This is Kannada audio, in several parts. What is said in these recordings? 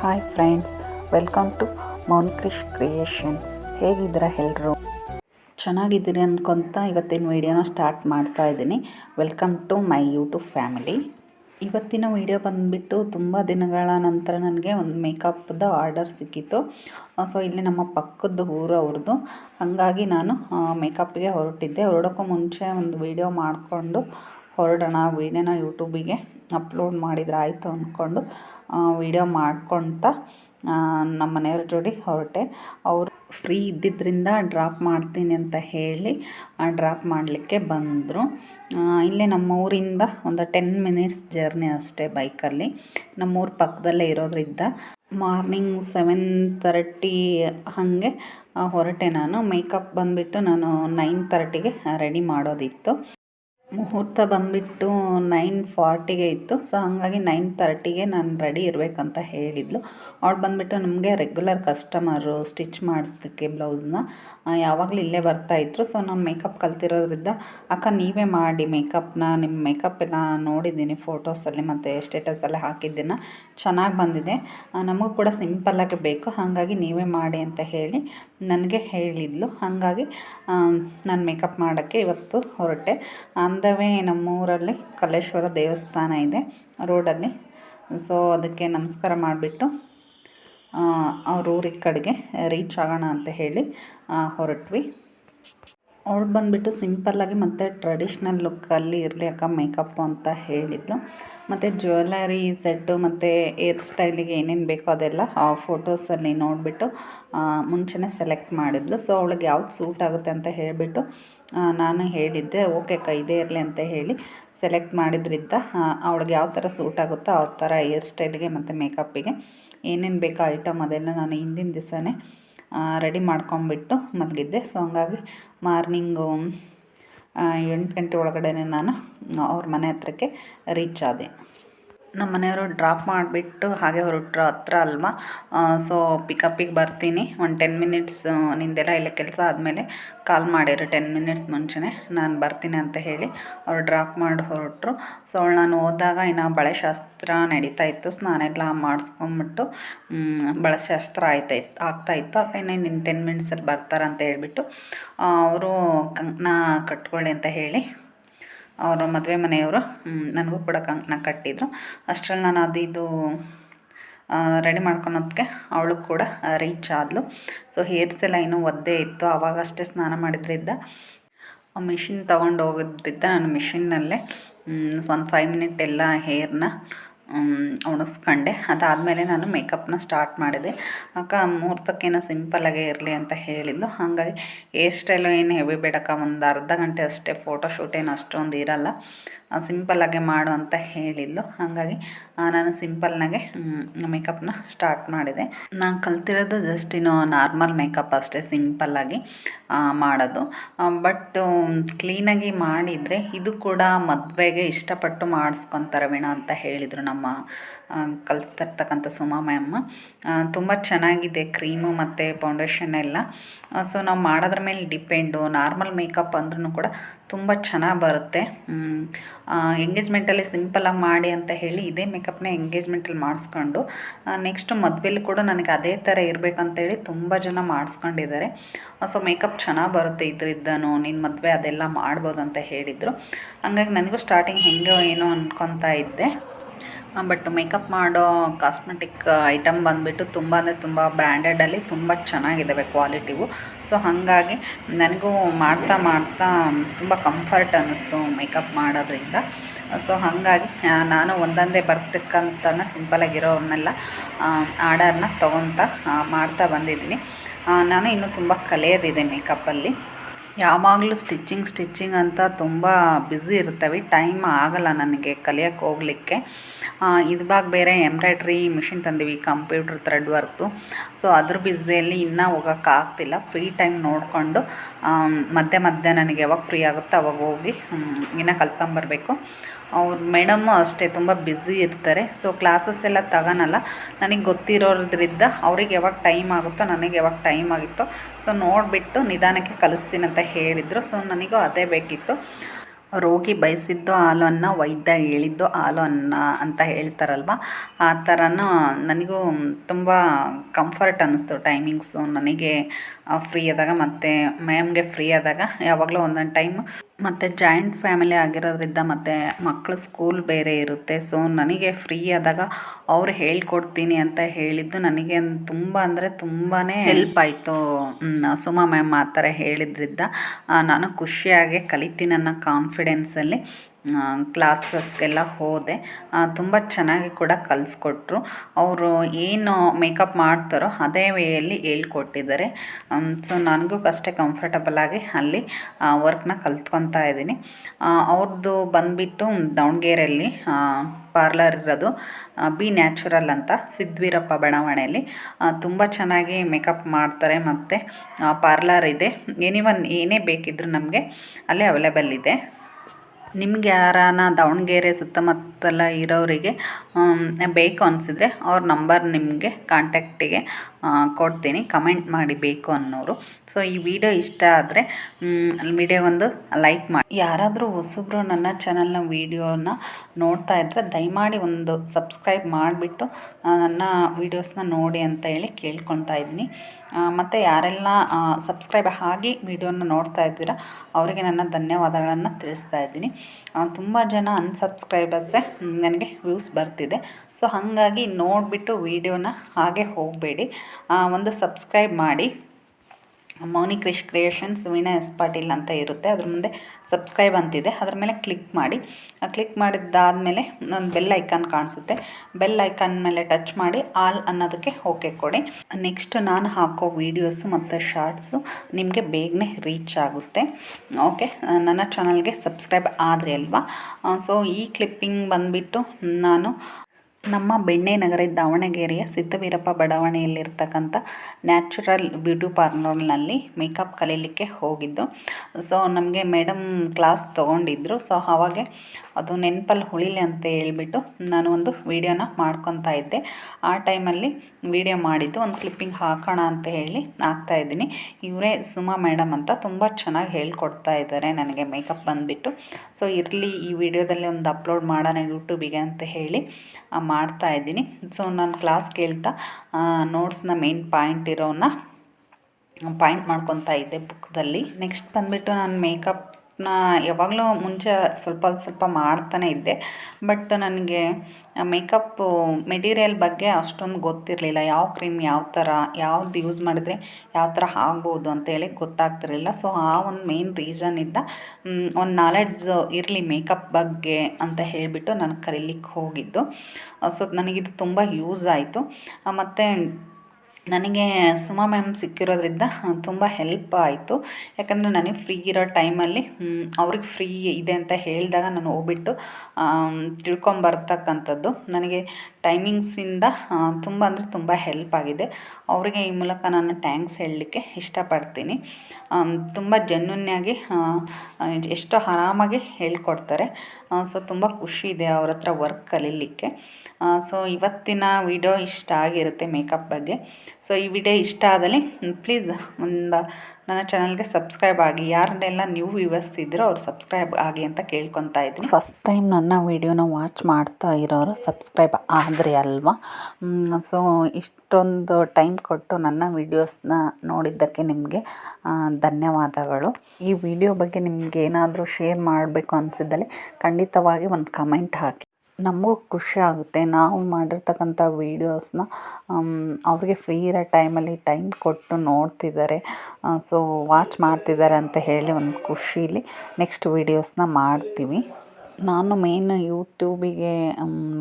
Hi friends welcome to Moun Krish creations ಹೇಗಿದ್ದೀರಾ ಎಲ್ಲರೂ ಚೆನ್ನಾಗಿದ್ದೀರಿ ಅನ್ಕೊತ ಇವತ್ತಿನ ವೀಡಿಯೋನ ಸ್ಟಾರ್ಟ್ ಮಾಡ್ತಾ ಇದ್ದೀನಿ. Welcome to my YouTube family ಇವತ್ತಿನ ವಿಡಿಯೋ ಬಂದುಬಿಟ್ಟು ತುಂಬ ದಿನಗಳ ನಂತರ ನನಗೆ ಒಂದು ಮೇಕಪ್ದು ಆರ್ಡರ್ ಸಿಕ್ಕಿತ್ತು. ಸೊ ಇಲ್ಲಿ ನಮ್ಮ ಪಕ್ಕದ ಊರು ಅವ್ರದ್ದು ಹಾಗಾಗಿ ನಾನು ಮೇಕಪ್ಗೆ ಹೊರಟಿದ್ದೆ. ಹೊರಡೋಕ್ಕೂ ಮುಂಚೆ ಒಂದು ವಿಡಿಯೋ ಮಾಡಿಕೊಂಡು ಹೊರಡೋಣ. ವೀಡಿಯೋನ ಯೂಟ್ಯೂಬಿಗೆ ಅಪ್ಲೋಡ್ ಮಾಡಿದ್ರೆ ಆಯಿತು ಅಂದ್ಕೊಂಡು ವಿಡಿಯೋ ಮಾಡ್ಕೊತ ನಮ್ಮ ಮನೆಯವ್ರ ಜೋಡಿ ಹೊರಟೆ. ಅವರು ಫ್ರೀ ಇದ್ದಿದ್ದರಿಂದ ಡ್ರಾಪ್ ಮಾಡ್ತೀನಿ ಅಂತ ಹೇಳಿ ಡ್ರಾಪ್ ಮಾಡಲಿಕ್ಕೆ ಬಂದರು. ಇಲ್ಲೇ ನಮ್ಮ ಊರಿಂದ ಒಂದು ಟೆನ್ ಮಿನಿಟ್ಸ್ ಜರ್ನಿ ಅಷ್ಟೇ ಬೈಕಲ್ಲಿ ನಮ್ಮೂರ ಪಕ್ಕದಲ್ಲೇ ಇರೋದ್ರಿಂದ ಮಾರ್ನಿಂಗ್ ಸೆವೆನ್ ತರ್ಟಿ ಹಾಗೆ ಹೊರಟೆ ನಾನು. ಮೇಕಪ್ ಬಂದುಬಿಟ್ಟು ನಾನು ನೈನ್ ತರ್ಟಿಗೆ ರೆಡಿ ಮಾಡೋದಿತ್ತು. ಮುಹೂರ್ತ ಬಂದುಬಿಟ್ಟು ನೈನ್ ಫಾರ್ಟಿಗೆ ಇತ್ತು. ಸೊ ಹಾಗಾಗಿ ನೈನ್ ತರ್ಟಿಗೆ ನಾನು ರೆಡಿ ಇರಬೇಕಂತ ಹೇಳಿದ್ಲು. ಅವಳು ಬಂದುಬಿಟ್ಟು ನಮಗೆ ರೆಗ್ಯುಲರ್ ಕಸ್ಟಮರು ಸ್ಟಿಚ್ ಮಾಡಿಸ್ದಕ್ಕೆ ಬ್ಲೌಸ್ನ ಯಾವಾಗಲೂ ಇಲ್ಲೇ ಬರ್ತಾಯಿದ್ರು ಸೊ ನಾನು ಮೇಕಪ್ ಕಲ್ತಿರೋದ್ರಿಂದ, ಅಕ್ಕ, ನೀವೇ ಮಾಡಿ ಮೇಕಪ್ನ ನಿಮ್ಮ ಮೇಕಪ್ ಎಲ್ಲ ನೋಡಿದ್ದೀನಿ ಫೋಟೋಸಲ್ಲಿ ಮತ್ತು ಸ್ಟೇಟಸಲ್ಲಿ ಹಾಕಿದ್ದನ್ನು ಚೆನ್ನಾಗಿ ಬಂದಿದೆ. ನಮಗೂ ಕೂಡ ಸಿಂಪಲ್ಲಾಗಿ ಬೇಕು, ಹಾಗಾಗಿ ನೀವೇ ಮಾಡಿ ಅಂತ ಹೇಳಿ ನನಗೆ ಹೇಳಿದ್ಲು. ಹಾಗಾಗಿ ನಾನು ಮೇಕಪ್ ಮಾಡೋಕ್ಕೆ ಇವತ್ತು ಹೊರಟೆ. ಅಂದವೇ ನಮ್ಮೂರಲ್ಲಿ ಕಲ್ಲೇಶ್ವರ ದೇವಸ್ಥಾನ ಇದೆ, ರೋಡಲ್ಲಿ. ಸೊ ಅದಕ್ಕೆ ನಮಸ್ಕಾರ ಮಾಡಿಬಿಟ್ಟು ಅವ್ರ ಊರಿಗೆ ಕಡೆಗೆ ರೀಚ್ ಆಗೋಣ ಅಂತ ಹೇಳಿ ಹೊರಟ್ವಿ. ಅವಳು ಬಂದುಬಿಟ್ಟು ಸಿಂಪಲ್ಲಾಗಿ ಮತ್ತು ಟ್ರೆಡಿಷ್ನಲ್ ಲುಕ್ಕಲ್ಲಿ ಇರಲಿ ಅಕ್ಕ ಮೇಕಪ್ಪು ಅಂತ ಹೇಳಿದ್ದು ಮತ್ತು ಜ್ಯುವೆಲರಿ ಸೆಟ್ಟು ಮತ್ತು ಏರ್ ಸ್ಟೈಲಿಗೆ ಏನೇನು ಬೇಕೋ ಅದೆಲ್ಲ ಆ ಫೋಟೋಸಲ್ಲಿ ನೋಡಿಬಿಟ್ಟು ಮುಂಚೆನೇ ಸೆಲೆಕ್ಟ್ ಮಾಡಿದ್ಲು. ಸೊ ಅವಳಿಗೆ ಯಾವ್ದು ಸೂಟ್ ಆಗುತ್ತೆ ಅಂತ ಹೇಳಿಬಿಟ್ಟು ನಾನು ಹೇಳಿದ್ದೆ ಓಕೆ ಅಕ್ಕ, ಇದೇ ಇರಲಿ ಅಂತ ಹೇಳಿ ಸೆಲೆಕ್ಟ್ ಮಾಡಿದ್ರಿಂದ ಅವಳಿಗೆ ಯಾವ ಥರ ಸೂಟ್ ಆಗುತ್ತೋ ಆ ಥರ ಏರ್ ಸ್ಟೈಲಿಗೆ ಮತ್ತು ಮೇಕಪ್ಪಿಗೆ ಏನೇನು ಬೇಕೋ ಐಟಮ್ ಅದೆಲ್ಲ ನಾನು ಹಿಂದಿನ ದಿವಸನೇ ರೆಡಿ ಮಾಡ್ಕೊಂಬಿಟ್ಟು ಮಲಗಿದ್ದೆ. ಸೊ ಹಂಗಾಗಿ ಮಾರ್ನಿಂಗು ಎಂಟು ಗಂಟೆ ಒಳಗಡೆ ನಾನು ಅವ್ರ ಮನೆ ಹತ್ರಕ್ಕೆ ರೀಚ್ ಆದೆ. ನಮ್ಮ ಮನೆಯವರು ಡ್ರಾಪ್ ಮಾಡಿಬಿಟ್ಟು ಹಾಗೆ ಹೊರಟ್ರು ಹತ್ರ ಅಲ್ವಾ? ಸೊ ಪಿಕಪ್ಪಿಗೆ ಬರ್ತೀನಿ. ಒಂದು ಟೆನ್ ಮಿನಿಟ್ಸ್ ನಿಂದೆಲ್ಲ ಇಲ್ಲ ಕೆಲಸ ಆದಮೇಲೆ ಕಾಲ್ ಮಾಡಿರು ಟೆನ್ ಮಿನಿಟ್ಸ್ ಮುಂಚೆನೇ. ನಾನು ಬರ್ತೀನಿ ಅಂತ ಹೇಳಿ ಅವ್ರು ಡ್ರಾಪ್ ಮಾಡಿ ಹೊರಟ್ರು. ಸೊ ಅವಳು ನಾನು ಹೋದಾಗ ಇನ್ನು ಬಳೆ ಶಾಸ್ತ್ರ ನಡೀತಾ ಇತ್ತು. ಸ್ನಾನ ಎಲ್ಲ ಮಾಡಿಸ್ಕೊಂಬಿಟ್ಟು ಬಳೆ ಶಾಸ್ತ್ರ ಆಯ್ತಾಯಿತ್ತು ಆಗ್ತಾಯಿತ್ತು ಆಗ ಇನ್ನು ಟೆನ್ ಮಿನಿಟ್ಸಲ್ಲಿ ಬರ್ತಾರಂತ ಹೇಳ್ಬಿಟ್ಟು ಅವರು ಕಂಕಣ ಕಟ್ಕೊಳ್ಳಿ ಅಂತ ಹೇಳಿ ಅವರು ಮದುವೆ ಮನೆಯವರು ನನಗೂ ಕೂಡ ಕಂಕಣ ಕಟ್ಟಿದ್ರು. ಅಷ್ಟರಲ್ಲಿ ನಾನು ಅದು ಇದು ರೆಡಿ ಮಾಡ್ಕೊಳೋದಕ್ಕೆ ಅವಳು ಕೂಡ ರೀಚ್ ಆದಳು ಸೊ ಹೇರ್ಸ್ ಎಲ್ಲ ಇನ್ನೂ ಒದ್ದೆ ಇತ್ತು. ಆವಾಗಷ್ಟೇ ಸ್ನಾನ ಮಾಡಿದ್ರಿಂದ ಮಿಷಿನ್ ತೊಗೊಂಡು ಹೋಗೋದ್ರಿಂದ ನಾನು ಮಿಷಿನ್ನಲ್ಲೇ ಒಂದು ಫೈವ್ ಮಿನಿಟ್ ಎಲ್ಲ ಹೇರ್ನ ಒಣಗಿಸ್ಕೊಂಡೆ ಅದಾದಮೇಲೆ ನಾನು ಮೇಕಪ್ನ ಸ್ಟಾರ್ಟ್ ಮಾಡಿದೆ. ಅಕ್ಕ, ಮುಹೂರ್ತಕ್ಕೇನೋ ಸಿಂಪಲ್ಲಾಗೇ ಇರಲಿ ಅಂತ ಹೇಳಿದ್ದು. ಹಾಗಾಗಿ, ಹೇರ್ ಸ್ಟೈಲು ಏನು ಹೆವಿ ಬೇಡಕ್ಕ. ಒಂದು ಅರ್ಧ ಗಂಟೆ ಅಷ್ಟೇ ಫೋಟೋ ಶೂಟ್ ಏನು ಅಷ್ಟೊಂದು ಇರಲ್ಲ. ಸಿಂಪಲ್ಲಾಗೆ ಮಾಡು ಅಂತ ಹೇಳಿದ್ಲು. ಹಾಗಾಗಿ ನಾನು ಸಿಂಪಲ್ನಾಗೆ ಮೇಕಪ್ನ ಸ್ಟಾರ್ಟ್ ಮಾಡಿದೆ. ನಾನು ಕಲ್ತಿರೋದು ಜಸ್ಟ್ ಇನ್ನು ನಾರ್ಮಲ್ ಮೇಕಪ್ ಅಷ್ಟೇ ಸಿಂಪಲ್ಲಾಗಿ ಮಾಡೋದು. ಬಟ್ ಕ್ಲೀನಾಗಿ ಮಾಡಿದರೆ ಇದು ಕೂಡ ಮದುವೆಗೆ ಇಷ್ಟಪಟ್ಟು ಮಾಡಿಸ್ಕೊತಾರೆ ವೀಣ ಅಂತ ಹೇಳಿದರು ನಮ್ಮ ಕಲ್ತಿರ್ತಕ್ಕಂಥ ಸುಮಾ ಮ್ಯಾಮ್ ತುಂಬ ಚೆನ್ನಾಗಿದೆ ಕ್ರೀಮು ಮತ್ತು ಫೌಂಡೇಶನ್ ಎಲ್ಲ. ಸೊ ನಾವು ಮಾಡೋದ್ರ ಮೇಲೆ ಡಿಪೆಂಡು ನಾರ್ಮಲ್ ಮೇಕಪ್ ಅಂದ್ರೂ ಕೂಡ ತುಂಬ ಚೆನ್ನಾಗಿ ಬರುತ್ತೆ. ಎಂಗೇಜ್ಮೆಂಟಲ್ಲಿ ಸಿಂಪಲಾಗಿ ಮಾಡಿ ಅಂತ ಹೇಳಿ ಇದೇ ಮೇಕಪ್ನ ಎಂಗೇಜ್ಮೆಂಟಲ್ಲಿ ಮಾಡಿಸ್ಕೊಂಡು ನೆಕ್ಸ್ಟ್ ಮದುವೆಲಿ ಕೂಡ ನನಗೆ ಅದೇ ಥರ ಇರಬೇಕಂತೇಳಿ ತುಂಬ ಜನ ಮಾಡಿಸ್ಕೊಂಡಿದ್ದಾರೆ ಸೊ ಮೇಕಪ್ ಚೆನ್ನಾಗಿ ಬರುತ್ತೆ ಇದ್ರಿದ್ದನು ನಿನ್ನ ಮದುವೆ ಅದೆಲ್ಲ ಮಾಡ್ಬೋದು ಅಂತ ಹೇಳಿದರು. ಹಂಗಾಗಿ ನನಗೂ ಸ್ಟಾರ್ಟಿಂಗ್ ಹೆಂಗೋ ಏನೋ ಅಂದ್ಕೊತಾ ಇದ್ದೆ. ಬಟ್ ಮೇಕಪ್ ಮಾಡೋ ಕಾಸ್ಮೆಟಿಕ್ ಐಟಮ್ ಬಂದುಬಿಟ್ಟು ತುಂಬ ಅಂದರೆ ತುಂಬ ಬ್ರ್ಯಾಂಡೆಡಲ್ಲಿ ತುಂಬ ಚೆನ್ನಾಗಿದ್ದಾವೆ ಕ್ವಾಲಿಟಿವು ಸೊ ಹಾಗಾಗಿ ನನಗೂ ಮಾಡ್ತಾ ಮಾಡ್ತಾ ತುಂಬ ಕಂಫರ್ಟ್ ಅನ್ನಿಸ್ತು ಮೇಕಪ್ ಮಾಡೋದ್ರಿಂದ. ಸೊ ಹಾಗಾಗಿ ನಾನು ಒಂದೊಂದೇ ಬರ್ತಕ್ಕಂಥ ಸಿಂಪಲಾಗಿರೋನ್ನೆಲ್ಲ ಆರ್ಡರ್ನ ತೊಗೊತಾ ಮಾಡ್ತಾ ಬಂದಿದ್ದೀನಿ. ನಾನು ಇನ್ನೂ ತುಂಬ ಕಲಿಯೋದಿದೆ ಮೇಕಪ್ಪಲ್ಲಿ ಯಾವಾಗಲೂ ಸ್ಟಿಚ್ಚಿಂಗ್ ಸ್ಟಿಚ್ಚಿಂಗ್ ಅಂತ ತುಂಬ ಬ್ಯುಸಿ ಇರ್ತವೆ ಟೈಮ್ ಆಗಲ್ಲ ನನಗೆ ಕಲಿಯೋಕ್ಕೆ ಹೋಗಲಿಕ್ಕೆ. ಇದ್ವಾಗ ಬೇರೆ ಎಂಬ್ರಾಯ್ಡ್ರಿ ಮಿಷಿನ್ ತಂದೀವಿ ಕಂಪ್ಯೂಟ್ರ್ ಥ್ರೆಡ್ ವರ್ಕ್ದು ಸೊ ಅದ್ರ ಬ್ಯುಸಿಯಲ್ಲಿ ಇನ್ನೂ ಹೋಗೋಕ್ಕಾಗ್ತಿಲ್ಲ ಫ್ರೀ ಟೈಮ್ ನೋಡಿಕೊಂಡು ಮಧ್ಯೆ ಮಧ್ಯೆ ನನಗೆ ಯಾವಾಗ ಫ್ರೀ ಆಗುತ್ತೋ ಅವಾಗ ಹೋಗಿ ಇನ್ನೂ ಕಲ್ತ್ಕೊಂಬರ್ಬೇಕು ಅವ್ರ ಮೇಡಮ್ಮು ಅಷ್ಟೇ, ತುಂಬ ಬ್ಯುಸಿ ಇರ್ತಾರೆ. ಸೊ ಕ್ಲಾಸಸ್ ಎಲ್ಲ ತಗೋನಲ್ಲ. ನನಗೆ ಗೊತ್ತಿರೋದ್ರಿಂದ ಅವ್ರಿಗೆ ಯಾವಾಗ ಟೈಮ್ ಆಗುತ್ತೋ, ನನಗೆ ಯಾವಾಗ ಟೈಮ್ ಆಗಿತ್ತೋ ಸೊ ನೋಡಿಬಿಟ್ಟು ನಿಧಾನಕ್ಕೆ ಕಲಿಸ್ತೀನಿ ಅಂತ ಹೇಳಿದರು. ಸೊ ನನಗೂ ಅದೇ ಬೇಕಿತ್ತು. ರೋಗಿ ಬಯಸಿದ್ದು ಹಾಲು ಅನ್ನ, ವೈದ್ಯ ಹೇಳಿದ್ದು ಹಾಲು ಅನ್ನ ಅಂತ ಹೇಳ್ತಾರಲ್ವ? ಆ ಥರನೂ ನನಗೂ ತುಂಬ ಕಂಫರ್ಟ್ ಅನ್ನಿಸ್ತು ಟೈಮಿಂಗ್ಸು ನನಗೆ ಫ್ರೀ ಆದಾಗ ಮತ್ತು ಮ್ಯಾಮ್ಗೆ ಫ್ರೀ ಆದಾಗ ಯಾವಾಗಲೂ ಒಂದೊಂದು ಟೈಮ್ ಮತ್ತು ಜಾಯಿಂಟ್ ಫ್ಯಾಮಿಲಿ ಆಗಿರೋದ್ರಿಂದ ಮತ್ತು ಮಕ್ಕಳು ಸ್ಕೂಲ್ ಬೇರೆ ಇರುತ್ತೆ. ಸೊ ನನಗೆ ಫ್ರೀ ಆದಾಗ ಅವ್ರು ಹೇಳ್ಕೊಡ್ತೀನಿ ಅಂತ ಹೇಳಿದ್ದು ನನಗೆ ತುಂಬ ಅಂದರೆ ತುಂಬಾ ಹೆಲ್ಪ್ ಆಯಿತು. ಸುಮಾ ಮ್ಯಾಮ್ ಆ ಥರ ಹೇಳಿದ್ರಿಂದ. ನಾನು ಖುಷಿಯಾಗಿ ಕಲಿತೀನಿ ಅನ್ನೋ ಕಾನ್ಫಿಡೆನ್ಸಲ್ಲಿ ಕ್ಲಾಸಸ್ಗೆಲ್ಲ ಹೋದೆ. ತುಂಬ ಚೆನ್ನಾಗಿ ಕೂಡ ಕಲಿಸ್ಕೊಟ್ರು. ಅವರು ಏನು ಮೇಕಪ್ ಮಾಡ್ತಾರೋ ಅದೇ ವೇಯಲ್ಲಿ ಹೇಳ್ಕೊಟ್ಟಿದ್ದಾರೆ. ಸೊ ನನಗೂ ಅಷ್ಟೇ ಕಂಫರ್ಟಬಲ್ ಆಗಿ ಅಲ್ಲಿ ವರ್ಕ್ನ ಕಲ್ತ್ಕೊತಾ ಇದ್ದೀನಿ. ಅವ್ರದ್ದು ಬಂದುಬಿಟ್ಟು ದಾವಣಗೆರೆಯಲ್ಲಿ ಪಾರ್ಲರ್ ಇರೋದು ಬಿ ನ್ಯಾಚುರಲ್ ಅಂತ ಸಿದ್ವೀರಪ್ಪ ಬಡಾವಣೆಯಲ್ಲಿ ತುಂಬ ಚೆನ್ನಾಗಿ ಮೇಕಪ್ ಮಾಡ್ತಾರೆ ಮತ್ತು ಪಾರ್ಲರ್ ಇದೆ. ಎನಿವನ್ ಏನೇ ಬೇಕಿದ್ದರೂ ನಮಗೆ ಅಲ್ಲೇ ಅವೈಲೇಬಲ್ ಇದೆ. ನಿಮ್ಗೆ ಯಾರಾನ ದಾವಣಗೆರೆ ಸುತ್ತಮುತ್ತಲ ಇರೋರಿಗೆ ಬೇಕು ಅನಿಸಿದ್ರೆ ಅವ್ರ ನಂಬರ್ ನಿಮಗೆ ಕಾಂಟ್ಯಾಕ್ಟಿಗೆ ಕೊಡ್ತೀನಿ. ಕಮೆಂಟ್ ಮಾಡಿ ಬೇಕು ಅನ್ನೋರು. ಸೊ ಈ ವಿಡಿಯೋ ಇಷ್ಟ ಆದರೆ ವಿಡಿಯೋ ಒಂದು ಲೈಕ್ ಮಾಡಿ ಯಾರಾದರೂ ಹೊಸಬ್ರು ನನ್ನ ಚಾನಲ್ನ ವೀಡಿಯೋನ ನೋಡ್ತಾ ಇದ್ದರೆ ದಯಮಾಡಿ ಒಂದು ಸಬ್ಸ್ಕ್ರೈಬ್ ಮಾಡಿಬಿಟ್ಟು ನನ್ನ ವೀಡಿಯೋಸ್ನ ನೋಡಿ ಅಂತ ಹೇಳಿ ಕೇಳ್ಕೊತಾ ಇದ್ದೀನಿ. ಮತ್ತು ಯಾರೆಲ್ಲ ಸಬ್ಸ್ಕ್ರೈಬ್ ಆಗಿ ವಿಡಿಯೋನ ನೋಡ್ತಾ ಇದ್ದೀರಾ, ಅವರಿಗೆ ನನ್ನ ಧನ್ಯವಾದಗಳನ್ನು ತಿಳಿಸ್ತಾ ಇದ್ದೀನಿ. ತುಂಬ ಜನ ಅನ್ಸಬ್ಸ್ಕ್ರೈಬರ್ಸೇ ನನಗೆ ವ್ಯೂಸ್ ಬರ್ತಿದೆ. ಸೊ ಹಾಗಾಗಿ ನೋಡಿಬಿಟ್ಟು ವೀಡಿಯೋನ ಹಾಗೆ ಹೋಗಬೇಡಿ. ಒಂದು ಸಬ್ಸ್ಕ್ರೈಬ್ ಮಾಡಿ. ಮೌನಿ ಕ್ರಿಶ್ ಕ್ರಿಯೇಷನ್ಸ್ ವೀಣಾ ಎಸ್ ಪಾಟೀಲ್ ಅಂತ ಇರುತ್ತೆ. ಅದ್ರ ಮುಂದೆ ಸಬ್ಸ್ಕ್ರೈಬ್ ಅಂತಿದೆ. ಅದ್ರ ಮೇಲೆ ಕ್ಲಿಕ್ ಮಾಡಿ. ಕ್ಲಿಕ್ ಮಾಡಿದ್ದಾದಮೇಲೆ ಒಂದು ಬೆಲ್ ಐಕಾನ್ ಕಾಣಿಸುತ್ತೆ. ಬೆಲ್ ಐಕಾನ್ ಮೇಲೆ ಟಚ್ ಮಾಡಿ ಆಲ್ ಅನ್ನೋದಕ್ಕೆ ಓಕೆ ಕೊಡಿ. ನೆಕ್ಸ್ಟ್ ನಾನು ಹಾಕೋ ವೀಡಿಯೋಸು ಮತ್ತು ಶಾರ್ಟ್ಸು ನಿಮಗೆ ಬೇಗನೆ ರೀಚ್ ಆಗುತ್ತೆ. ಓಕೆ? ನನ್ನ ಚಾನಲ್ಗೆ ಸಬ್ಸ್ಕ್ರೈಬ್ ಆದರೆ ಅಲ್ವಾ? ಸೊ ಈ ಕ್ಲಿಪ್ಪಿಂಗ್ ಬಂದುಬಿಟ್ಟು ನಾನು ನಮ್ಮ ಬೆಣ್ಣೆ ನಗರ ದಾವಣಗೆರೆಯ ಸಿದ್ದವೀರಪ್ಪ ಬಡಾವಣೆಯಲ್ಲಿರ್ತಕ್ಕಂಥ ನ್ಯಾಚುರಲ್ ಬ್ಯೂಟಿ ಪಾರ್ಲರ್ನಲ್ಲಿ ಮೇಕಪ್ ಕಲೀಲಿಕ್ಕೆ ಹೋಗಿದ್ದು. ಸೊ, ನಮಗೆ ಮೇಡಮ್ ಕ್ಲಾಸ್ ತೊಗೊಂಡಿದ್ರು. ಸೊ ಅವಾಗೆ ಅದು ನೆನಪಲ್ಲಿ ಉಳಿಲಿ ಅಂತ ಹೇಳ್ಬಿಟ್ಟು ನಾನು ಒಂದು ವೀಡಿಯೋನ ಮಾಡ್ಕೊತಾ ಇದ್ದೆ. ಆ ಟೈಮಲ್ಲಿ ವೀಡಿಯೋ ಮಾಡಿದ್ದು, ಒಂದು ಕ್ಲಿಪ್ಪಿಂಗ್ ಹಾಕೋಣ ಅಂತ ಹೇಳಿ ಹಾಕ್ತಾ ಇದ್ದೀನಿ. ಇವರೇ ಸುಮಾ ಮೇಡಮ್ ಅಂತ ತುಂಬ ಚೆನ್ನಾಗಿ ಹೇಳ್ಕೊಡ್ತಾ ಇದ್ದಾರೆ ನನಗೆ ಮೇಕಪ್ ಬಂದುಬಿಟ್ಟು. ಸೊ, ಇರಲಿ ಈ ವಿಡಿಯೋದಲ್ಲಿ ಒಂದು ಅಪ್ಲೋಡ್ ಮಾಡೋಣ ಯೂಟ್ಯೂಬಿಗೆ ಅಂತ ಹೇಳಿ ಮಾಡ್ತಾ ಇದ್ದೀನಿ. ಸೊ ನಾನು ಕ್ಲಾಸ್ ಕೇಳ್ತಾ ನೋಟ್ಸ್ನ ಮೇನ್ ಪಾಯಿಂಟ್ ಇರೋನ ಪಾಯಿಂಟ್ ಮಾಡ್ಕೊತಾ ಇದ್ದೆ ಬುಕ್ದಲ್ಲಿ ನೆಕ್ಸ್ಟ್ ಬಂದುಬಿಟ್ಟು ನಾನು ಮೇಕಪ್ನ ಯಾವಾಗಲೂ ಮುಂಚೆ ಸ್ವಲ್ಪ ಸ್ವಲ್ಪ ಮಾಡ್ತಾನೆ ಇದ್ದೆ. ಬಟ್ ನನಗೆ ಮೇಕಪ್ಪು ಮೆಟೀರಿಯಲ್ ಬಗ್ಗೆ ಅಷ್ಟೊಂದು ಗೊತ್ತಿರಲಿಲ್ಲ. ಯಾವ ಕ್ರೀಮ್ ಯಾವ ಥರ, ಯಾವ್ದು ಯೂಸ್ ಮಾಡಿದ್ರೆ ಯಾವ ಥರ ಆಗ್ಬೋದು ಅಂತೇಳಿ ಗೊತ್ತಾಗ್ತಿರಲಿಲ್ಲ. ಸೊ, ಆ ಒಂದು ಮೇನ್ ಇಂದ ಒಂದು ನಾಲೆಡ್ಜ್ ಇರಲಿ ಮೇಕಪ್ ಬಗ್ಗೆ ಅಂತ ಹೇಳಿಬಿಟ್ಟು ನಾನು ಕರೀಲಿಕ್ಕೆ ಹೋಗಿದ್ದು. ಸೊ, ನನಗಿದು ತುಂಬ ಯೂಸ್ ಆಯಿತು. ಮತ್ತು ನನಗೆ ಸುಮಾ ಮ್ಯಾಮ್ ಸಿಕ್ಕಿರೋದ್ರಿಂದ ತುಂಬ ಹೆಲ್ಪ್ ಆಯಿತು. ಯಾಕಂದರೆ ನನಗೆ ಫ್ರೀ ಇರೋ ಟೈಮಲ್ಲಿ ಅವ್ರಿಗೆ ಫ್ರೀ ಇದೆ ಅಂತ ಹೇಳಿದಾಗ ನಾನು ಹೋಗ್ಬಿಟ್ಟು ತಿಳ್ಕೊಂಬರ್ತಕ್ಕಂಥದ್ದು. ನನಗೆ ಟೈಮಿಂಗ್ಸಿಂದ ತುಂಬ ಅಂದರೆ ತುಂಬ ಹೆಲ್ಪ್ ಆಗಿದೆ. ಅವರಿಗೆ ಈ ಮೂಲಕ ನಾನು ಟ್ಯಾಂಕ್ಸ್ ಹೇಳಲಿಕ್ಕೆ ಇಷ್ಟಪಡ್ತೀನಿ. ತುಂಬ ಜೆನ್ಯೂನ್ನಾಗಿ ಎಷ್ಟು ಆರಾಮಾಗಿ ಹೇಳ್ಕೊಡ್ತಾರೆ. ಸೊ ತುಂಬ ಖುಷಿ ಇದೆ ಅವ್ರ ಹತ್ರ ವರ್ಕ್ ಕಲೀಲಿಕ್ಕೆ. ಸೊ ಇವತ್ತಿನ ವಿಡಿಯೋ ಇಷ್ಟ ಆಗಿರುತ್ತೆ ಮೇಕಪ್ ಬಗ್ಗೆ. ಸೊ ಈ ವಿಡಿಯೋ ಇಷ್ಟ ಆದಲ್ಲಿ ಪ್ಲೀಸ್ ಒಂದು ನನ್ನ ಚಾನಲ್ಗೆ ಸಬ್ಸ್ಕ್ರೈಬ್ ಆಗಿ, ಯಾರನ್ನೆಲ್ಲ ನ್ಯೂ ವ್ಯೂವರ್ಸ್ ಇದ್ದರೂ ಅವ್ರು ಸಬ್ಸ್ಕ್ರೈಬ್ ಆಗಿ ಅಂತ ಕೇಳ್ಕೊತಾ ಇದ್ದೀನಿ. ಫಸ್ಟ್ ಟೈಮ್ ನನ್ನ ವೀಡಿಯೋನ ವಾಚ್ ಮಾಡ್ತಾ ಇರೋರು ಸಬ್ಸ್ಕ್ರೈಬ್ ಆದರೆ ಅಲ್ವಾ? ಸೊ ಇಷ್ಟೊಂದು ಟೈಮ್ ಕೊಟ್ಟು ನನ್ನ ವೀಡಿಯೋಸ್ನ ನೋಡಿದ್ದಕ್ಕೆ ನಿಮಗೆ ಧನ್ಯವಾದಗಳು. ಈ ವಿಡಿಯೋ ಬಗ್ಗೆ ನಿಮಗೆ ಏನಾದರೂ ಶೇರ್ ಮಾಡಬೇಕು ಅನಿಸಿದ್ದಲ್ಲಿ ಖಂಡಿತವಾಗಿ ಒಂದು ಕಮೆಂಟ್ ಹಾಕಿ. ನಮಗೂ ಖುಷಿ ಆಗುತ್ತೆ. ನಾವು ಮಾಡಿರ್ತಕ್ಕಂಥ ವೀಡಿಯೋಸ್ನ ಅವ್ರಿಗೆ ಫ್ರೀ ಇರೋ ಟೈಮಲ್ಲಿ ಟೈಮ್ ಕೊಟ್ಟು ನೋಡ್ತಿದ್ದಾರೆ. ಸೊ ವಾಚ್ ಮಾಡ್ತಿದ್ದಾರೆ ಅಂತ ಹೇಳಿ ಒಂದು ಖುಷೀಲಿ ನೆಕ್ಸ್ಟ್ ವೀಡಿಯೋಸ್ನ ಮಾಡ್ತೀವಿ. ನಾನು ಮೇನ್ ಯೂಟ್ಯೂಬಿಗೆ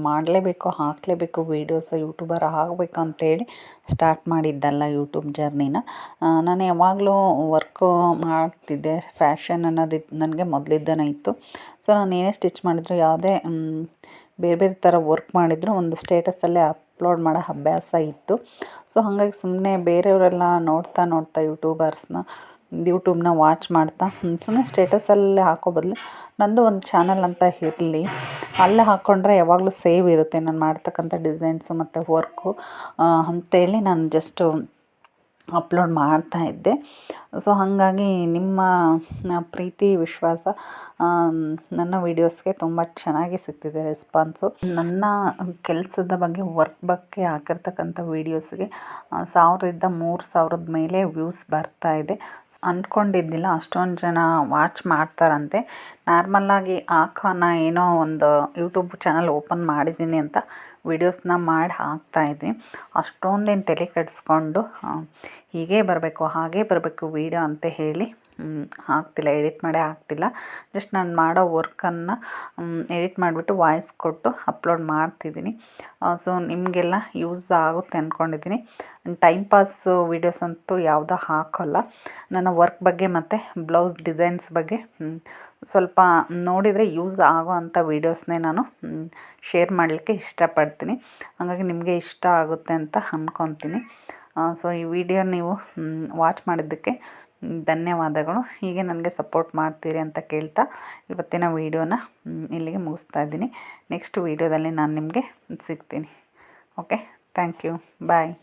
ಮಾಡಲೇಬೇಕು, ಹಾಕಲೇಬೇಕು ವೀಡಿಯೋಸ್ ಯೂಟ್ಯೂಬರ್ ಆಗಬೇಕು ಅಂತೇಳಿ ಸ್ಟಾರ್ಟ್ ಮಾಡಿದ್ದಲ್ಲ ಯೂಟ್ಯೂಬ್ ಜರ್ನಿನ ನಾನು ಯಾವಾಗಲೂ ವರ್ಕು ಮಾಡ್ತಿದ್ದೆ ಫ್ಯಾಷನ್ ಅನ್ನೋದು ನನಗೆ ಮೊದಲಿದ್ದಾನೆ ಇತ್ತು. ಸೊ ನಾನು ಏನೇ ಸ್ಟಿಚ್ ಮಾಡಿದ್ರು, ಯಾವುದೇ ಬೇರೆ ಬೇರೆ ಥರ ವರ್ಕ್ ಮಾಡಿದ್ರು, ಒಂದು ಸ್ಟೇಟಸಲ್ಲೇ ಅಪ್ಲೋಡ್ ಮಾಡೋ ಅಭ್ಯಾಸ ಇತ್ತು. ಸೊ ಹಾಗಾಗಿ ಸುಮ್ಮನೆ ಬೇರೆಯವರೆಲ್ಲ ನೋಡ್ತಾ ನೋಡ್ತಾ ಯೂಟ್ಯೂಬರ್ಸ್ನ ಯೂಟ್ಯೂಬ್ನ ವಾಚ್ ಮಾಡ್ತಾ ಸುಮ್ಮನೆ ಸ್ಟೇಟಸಲ್ಲೇ ಹಾಕೋ ಬದಲು ನಂದು ಒಂದು ಚಾನಲ್ ಅಂತ ಇರಲಿ. ಅಲ್ಲೇ ಹಾಕ್ಕೊಂಡ್ರೆ ಯಾವಾಗಲೂ ಸೇವ್ ಇರುತ್ತೆ. ನಾನು ಮಾಡ್ತಕ್ಕಂಥ ಡಿಸೈನ್ಸು ಮತ್ತು ವರ್ಕು ಅಂತೇಳಿ ನಾನು ಜಸ್ಟು ಅಪ್ಲೋಡ್ ಮಾಡ್ತಾ ಇದ್ದೆ. ಸೊ ಹಾಗಾಗಿ ನಿಮ್ಮ ಪ್ರೀತಿ, ವಿಶ್ವಾಸ ನನ್ನ ವೀಡಿಯೋಸ್ಗೆ ತುಂಬ ಚೆನ್ನಾಗಿ ಸಿಗ್ತಿದೆ ರೆಸ್ಪಾನ್ಸು ನನ್ನ ಕೆಲಸದ ಬಗ್ಗೆ ವರ್ಕ್ ಬಗ್ಗೆ ಹಾಕಿರ್ತಕ್ಕಂಥ ವೀಡಿಯೋಸ್ಗೆ ಸಾವಿರದಿಂದ ಮೂರು ಸಾವಿರದ ಮೇಲೆ ವ್ಯೂಸ್ ಬರ್ತಾ ಇದೆ. ಅಂದ್ಕೊಂಡಿದ್ದಿಲ್ಲ ಅಷ್ಟೊಂದು ಜನ ವಾಚ್ ಮಾಡ್ತಾರಂತೆ. ನಾರ್ಮಲ್ಲಾಗಿ ಆಕನ ಏನೋ ಒಂದು ಯೂಟ್ಯೂಬ್ ಚಾನಲ್ ಓಪನ್ ಮಾಡಿದ್ದೀನಿ ಅಂತ ವೀಡಿಯೋಸ್ನ ಮಾಡಿ ಹಾಕ್ತಾಯಿದ್ವಿ ಅಷ್ಟೊಂದೇನು ತಲೆ ಕೆಡಿಸ್ಕೊಂಡು ಹೀಗೇ ಬರಬೇಕು, ಹಾಗೇ ಬರಬೇಕು ವೀಡಿಯೋ ಅಂತ ಹೇಳಿ ಹಾಕ್ತಿಲ್ಲ, ಎಡಿಟ್ ಮಾಡೇ ಹಾಕ್ತಿಲ್ಲ. ಜಸ್ಟ್ ನಾನು ಮಾಡೋ ವರ್ಕನ್ನು ಎಡಿಟ್ ಮಾಡಿಬಿಟ್ಟು ವಾಯ್ಸ್ ಕೊಟ್ಟು ಅಪ್ಲೋಡ್ ಮಾಡ್ತಿದ್ದೀನಿ. ಸೊ ನಿಮಗೆಲ್ಲ ಯೂಸ್ ಆಗುತ್ತೆ ಅಂದ್ಕೊಂಡಿದ್ದೀನಿ ಟೈಮ್ ಪಾಸ್ ವೀಡಿಯೋಸ್ ಅಂತೂ ಯಾವುದೋ ಹಾಕೋಲ್ಲ. ನನ್ನ ವರ್ಕ್ ಬಗ್ಗೆ ಮತ್ತು ಬ್ಲೌಸ್ ಡಿಸೈನ್ಸ್ ಬಗ್ಗೆ ಸ್ವಲ್ಪ ನೋಡಿದರೆ ಯೂಸ್ ಆಗೋ ಅಂಥ ವೀಡಿಯೋಸ್ನೇ ನಾನು ಶೇರ್ ಮಾಡಲಿಕ್ಕೆ ಇಷ್ಟಪಡ್ತೀನಿ. ಹಾಗಾಗಿ ನಿಮಗೆ ಇಷ್ಟ ಆಗುತ್ತೆ ಅಂತ ಅಂದ್ಕೊತೀನಿ ಸೊ ಈ ವಿಡಿಯೋ ನೀವು ವಾಚ್ ಮಾಡಿದ್ದಕ್ಕೆ ಧನ್ಯವಾದಗಳು. ಹೀಗೆ ನನಗೆ ಸಪೋರ್ಟ್ ಮಾಡ್ತೀರಿ ಅಂತ ಕೇಳ್ತಾ ಇವತ್ತಿನ ವೀಡಿಯೋನ ಇಲ್ಲಿಗೆ ಮುಗಿಸ್ತಾ ಇದ್ದೀನಿ. ನೆಕ್ಸ್ಟ್ ವೀಡಿಯೋದಲ್ಲಿ ನಾನು ನಿಮಗೆ ಸಿಗ್ತೀನಿ. Okay, thank you. ಬಾಯ್.